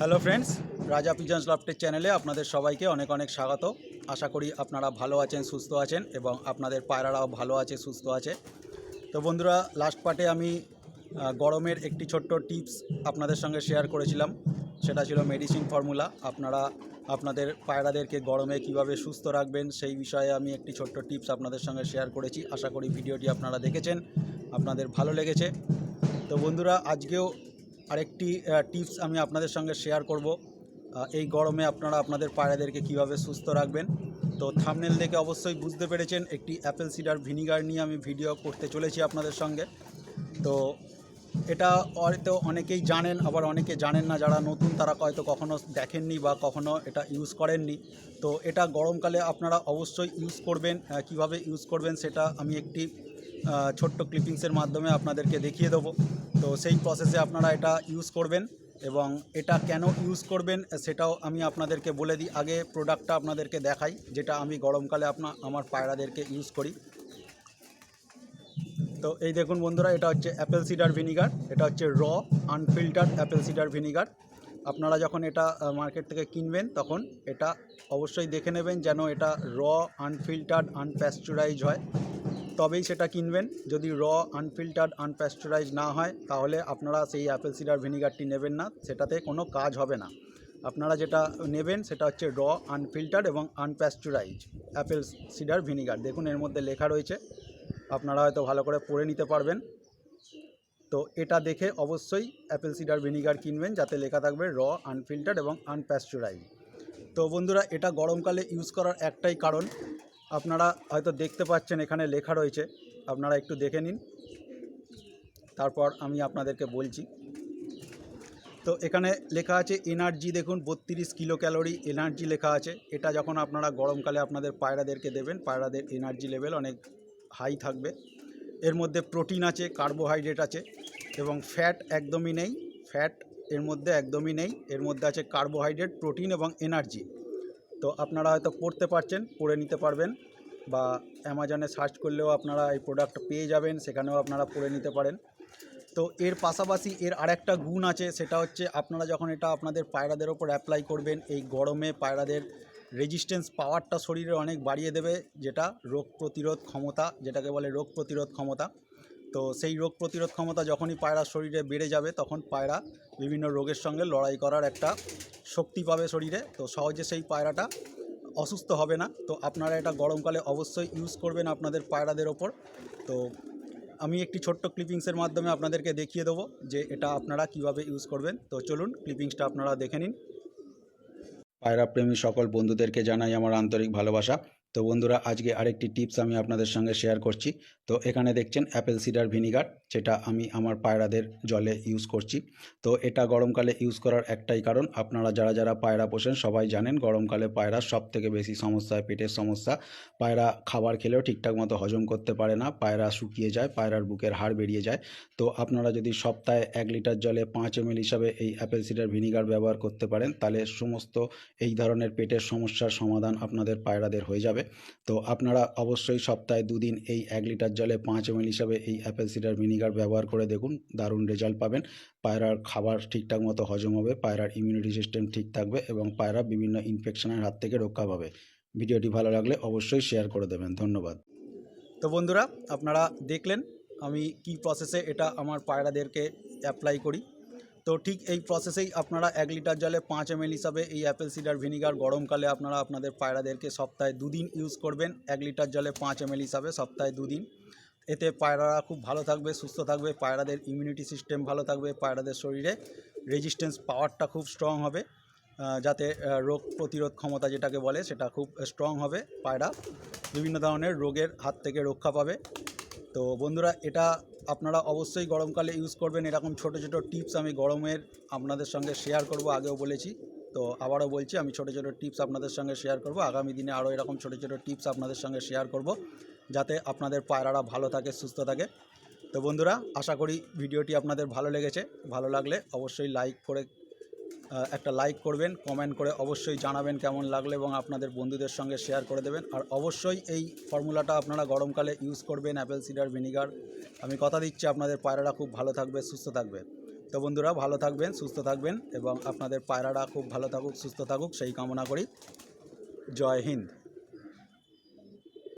Hello friends Raja pigeons লফটের চ্যানেলে আপনাদের সবাইকে অনেক অনেক স্বাগত। আশা করি আপনারা ভালো আছেন, সুস্থ আছেন এবং আপনাদের পায়রারাও ভালো আছে, সুস্থ আছে। তো বন্ধুরা লাস্ট পার্টে আমি গরমের একটি ছোট্ট টিপস আপনাদের সঙ্গে শেয়ার করেছিলাম। সেটা ছিল মেডিসিন ফর্মুলা আপনারা, আপনাদের পায়রাদেরকে গরমে কীভাবে সুস্থ রাখবেন সেই বিষয়ে আমি একটি ছোট্ট টিপস আপনাদের সঙ্গে শেয়ার করেছি। আশা করি ভিডিওটি আপনারা দেখেছেন। আপনাদের ভালো লেগেছে। তো বন্ধুরা, আজকেও আরেকটি টিপস আমি আপনাদের সঙ্গে শেয়ার করব। এই গরমে আপনারা আপনাদের পায়রাদেরকে কীভাবে সুস্থ রাখবেন? তো থামনেল দেখে অবশ্যই বুঝতে পেরেছেন, একটি অ্যাপেল সিডার ভিনিগার নিয়ে আমি ভিডিও করতে চলেছি আপনাদের সঙ্গে। তো এটা হয়তো অনেকেই জানেন, আবার অনেকে জানেন না, যারা নতুন তারা হয়তো কখনো দেখেননি বা কখনো এটা ইউজ করেননি। তো এটা গরমকালে আপনারা অবশ্যই ইউজ করবেন কীভাবে ইউজ করবেন সেটা আমি একটি ছোট্ট ক্লিপিংসের মাধ্যমে আপনাদেরকে দেখিয়ে দেবো। তো সেই প্রসেসে আপনারা এটা ইউজ করবেন এবং এটা কেন ইউজ করবেন সেটাও আমি আপনাদেরকে বলে দিই। আগে প্রোডাক্টটা আপনাদেরকে দেখাই, যেটা আমি গরমকালে আপনা আমার পায়রাদেরকে ইউজ করি। তো এই দেখুন বন্ধুরা, এটা হচ্ছে অ্যাপেল সিডার ভিনিগার এটা হচ্ছে র আনফিল্টার্ড অ্যাপেল সিডার ভিনিগার আপনারা যখন এটা মার্কেট থেকে কিনবেন, তখন এটা অবশ্যই দেখে নেবেন যেন এটা র আনফিল্টার্ড আনপ্যাস্চুরাইজ হয়। তবেই সেটা কিনবেন। যদি র আনফিল্টার্ড আনপ্যাস্চুরাইজ না হয়, তাহলে আপনারা সেই অ্যাপেল সিডার ভিনিগারটি নেবেন না। সেটাতে কোনো কাজ হবে না। আপনারা যেটা নেবেন, সেটা হচ্ছে র আনফিল্টার্ড এবং আনপ্যাস্চুরাইজ অ্যাপেল সিডার ভিনিগার দেখুন, এর মধ্যে লেখা রয়েছে। আপনারা হয়তো ভালো করে পড়ে নিতে পারবেন। তো এটা দেখে অবশ্যই অ্যাপেল সিডার ভিনিগার কিনবেন, যাতে লেখা থাকবে র আনফিল্টার্ড এবং আনপ্যাস্চুরাইজ তো বন্ধুরা, এটা গরমকালে ইউজ করার একটাই কারণ। আপনারা হয়তো দেখতে পাচ্ছেন এখানে লেখা রয়েছে। আপনারা একটু দেখে নিন। তারপর আমি আপনাদেরকে বলছি। তো এখানে লেখা আছে, এনার্জি দেখুন, বত্রিশ কিলো ক্যালোরি এনার্জি লেখা আছে। এটা যখন আপনারা গরমকালে আপনাদের পায়রাদেরকে দেবেন, পায়রাদের এনার্জি লেভেল অনেক হাই থাকবে। এর মধ্যে প্রোটিন আছে, কার্বোহাইড্রেট আছে এবং ফ্যাট একদমই নেই। ফ্যাট এর মধ্যে একদমই নেই। এর মধ্যে আছে কার্বোহাইড্রেট, প্রোটিন এবং এনার্জি। তো আপনারা হয়তো পড়তে পারছেন, পড়ে নিতে পারবেন বা অ্যামাজনে সার্চ করলেও আপনারা এই প্রোডাক্ট পেয়ে যাবেন, সেখানেও আপনারা পড়ে নিতে পারেন। তো এর পাশাপাশি এর আরেকটা গুণ আছে, সেটা হচ্ছে আপনারা যখন এটা আপনাদের পায়রাদের ওপর অ্যাপ্লাই করবেন, এই গরমে পায়রাদের রেজিস্ট্যান্স পাওয়ারটা শরীরে অনেক বাড়িয়ে দেবে, যেটা রোগ প্রতিরোধ ক্ষমতা, যেটাকে বলে রোগ প্রতিরোধ ক্ষমতা। তো সেই রোগ প্রতিরোধ ক্ষমতা যখনই পায়রার শরীরে বেড়ে যাবে, তখন পায়রা বিভিন্ন রোগের সঙ্গে লড়াই করার একটা শক্তি পাবে শরীরে। তো সহজে সেই পায়রাটা অসুস্থ হবে না। তো আপনারা এটা গরমকালে অবশ্যই ইউজ করবেন আপনাদের পায়রাদের ওপর। তো আমি একটি ছোট্ট ক্লিপিংসের মাধ্যমে আপনাদেরকে দেখিয়ে দেবো যে এটা আপনারা কীভাবে ইউজ করবেন। তো চলুন ক্লিপিংসটা আপনারা দেখে নিন। পায়রা প্রেমী সকল বন্ধুদেরকে জানাই আমার আন্তরিক ভালোবাসা। তো বন্ধুরা, আজকে আরেকটি টিপস আমি আপনাদের সঙ্গে শেয়ার করছি। তো এখানে দেখছেন অ্যাপেল সিডার ভিনিগার যেটা আমি আমার পায়রাদের জলে ইউজ করছি। তো এটা গরমকালে ইউজ করার একটাই কারণ, আপনারা যারা যারা পায়রা পোষেন সবাই জানেন গরমকালে পায়রা সব থেকে বেশি সমস্যা, পেটের সমস্যা। পায়রা খাবার খেলেও ঠিকঠাক মতো হজম করতে পারে না, পায়রা শুকিয়ে যায়, পায়রার বুকের হাড় বেরিয়ে যায়। তো আপনারা যদি সপ্তাহে এক লিটার জলে পাঁচ এম হিসাবে এই অ্যাপেল সিডার ভিনিগার ব্যবহার করতে পারেন, তাহলে সমস্ত এই ধরনের পেটের সমস্যার সমাধান আপনাদের পায়রাদের হয়ে যাবে। তো আপনারা অবশ্যই সপ্তাহে দুদিন এই এক লিটার জলে পাঁচ এম হিসাবে এই অ্যাপেল সিডার ভিনিগার ব্যবহার করে দেখুন, দারুণ রেজাল্ট পাবেন। পায়রার খাবার ঠিকঠাক মতো হজম হবে, পায়রার ইমিউনিটি সিস্টেম ঠিক থাকবে এবং পায়রা বিভিন্ন ইনফেকশনের হাত থেকে রক্ষা পাবে। ভিডিওটি ভালো লাগলে অবশ্যই শেয়ার করে দেবেন। ধন্যবাদ। তো বন্ধুরা, আপনারা দেখলেন আমি কি প্রসেসে এটা আমার পায়রাদেরকে অ্যাপ্লাই করি। তো ঠিক এই প্রসেসেই আপনারা এক লিটার জলে পাঁচ এম হিসাবে এই অ্যাপেল সিডার ভিনিগার গরমকালে আপনারা আপনাদের পায়রাদেরকে সপ্তাহে দুদিন ইউজ করবেন। এক লিটার জলে পাঁচ এম হিসাবে সপ্তাহে দুদিন। এতে পায়রারা খুব ভালো থাকবে, সুস্থ থাকবে, পায়রাদের ইমিউনিটি সিস্টেম ভালো থাকবে, পায়রাদের শরীরে রেজিস্ট্যান্স পাওয়ারটা খুব স্ট্রং হবে। যাতে রোগ প্রতিরোধ ক্ষমতা যেটাকে বলে সেটা খুব স্ট্রং হবে। পায়রা বিভিন্ন ধরনের রোগের হাত থেকে রক্ষা পাবে। তো বন্ধুরা, এটা আপনারা অবশ্যই গরমকালে ইউজ করবেন। এরকম ছোট ছোট টিপস আমি গরমের আপনাদের সঙ্গে শেয়ার করব, আগেও বলেছি। তো আবারও বলছি, আমি ছোট ছোট টিপস আপনাদের সঙ্গে শেয়ার করব। আগামী দিনে আরও এরকম ছোট ছোট টিপস আপনাদের সঙ্গে শেয়ার করব, যাতে আপনাদের পায়রারা ভালো থাকে, সুস্থ থাকে। তো বন্ধুরা, আশা করি ভিডিওটি আপনাদের ভালো লেগেছে। ভালো লাগলে অবশ্যই লাইক করে একটা লাইক করবেন কমেন্ট করে অবশ্যই জানাবেন কেমন লাগল এবং আপনাদের বন্ধুদের সঙ্গে শেয়ার করে দেবেন। আর অবশ্যই এই ফর্মুলাটা আপনারা গরমকালে ইউজ করবেন অ্যাপেল সিডার ভিনিগার আমি কথা দিচ্ছি, আপনাদের পায়রারা খুব ভালো থাকবে, সুস্থ থাকবে। তো বন্ধুরা, ভালো থাকবেন, সুস্থ থাকবেন এবং আপনাদের পায়রাটা খুব ভালো থাকুক, সুস্থ থাকুক, সেই কামনা করি। জয় হিন্দ।